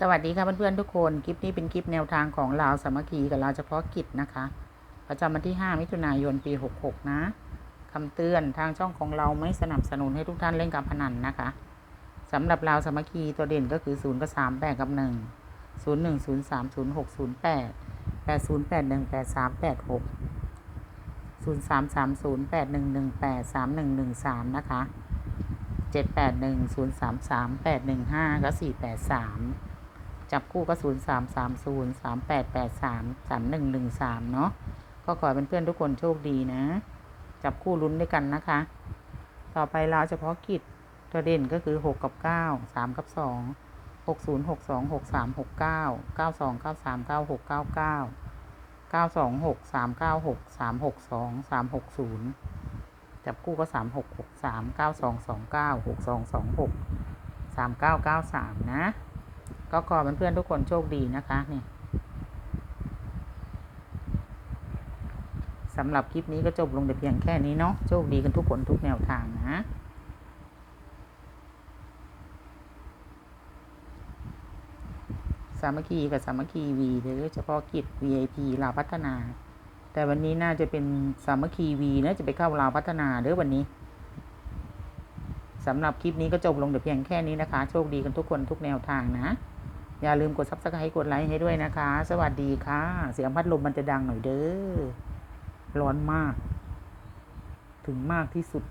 สวัสดีค่ะเพื่อนๆทุกคน คลิปนี้เป็นคลิปแนวทางของลาวสามัคคีกับลาวเฉพาะกิจนะคะ ประจำวันที่ 5 มิถุนายนปี 66 นะคำเตือนทางช่องของเราไม่สนับสนุนให้ทุกท่านเล่นการพนันนะคะสำหรับลาวสามัคคีตัวเด่นก็คือ0กับ3 8กับ 1 0 1 0 3 0 6 0 8 8 0 8 1 8 3 8 6 0 3 3 0 8 1 1 8 3 1 1 3 นะคะ 7 8 1 0 3 3 8 1 5ก็4 8 3 จับคู่ก็ศูนย์สามสามศูนย์สามแปดแปดสามสามหนึ่งหนึ่งสามเนาะก็ขอให้เพื่อนๆทุกคนโชคดีนะ จับคู่ลุ้นด้วยกันนะคะ ต่อไปเราเฉพาะกิจตัวเด่นก็คือหกกับเก้าสามกับสองหกศูนย์หกสองหกสามหกเก้าเก้าสองเก้าสามเก้าหกเก้าเก้าเก้าสองหกสามเก้าหกสามหกสองสามหกศูนย์จับคู่ก็สามหกหกสามเก้าสองสองเก้าหกสองสองหกสามเก้าเก้าสามนะ ก็ขอเพื่อนๆทุกคนโชคดีนะคะเนี่ยสำหรับคลิปนี้ก็จบลงแต่เพียงแค่นี้เนาะโชคดีกันทุกคนทุกแนวทางนะสามัคคีกับสามัคคีวีโดยเฉพาะกิจ VIP ลาวพัฒนา แต่วันนี้น่าจะเป็นสามัคคีวีนะจะไปเข้าลาวพัฒนาเด้อวันนี้สำหรับคลิปนี้ก็จบลงแต่เพียงแค่นี้นะคะ โชคดีกันทุกคนทุกแนวทางนะ อย่าลืมกดซับสไครต์กดไลค์ให้ด้วยนะคะ สวัสดีค่ะ เสียงพัดลมมันจะดังหน่อยเด้อ ร้อนมาก ถึงมากที่สุด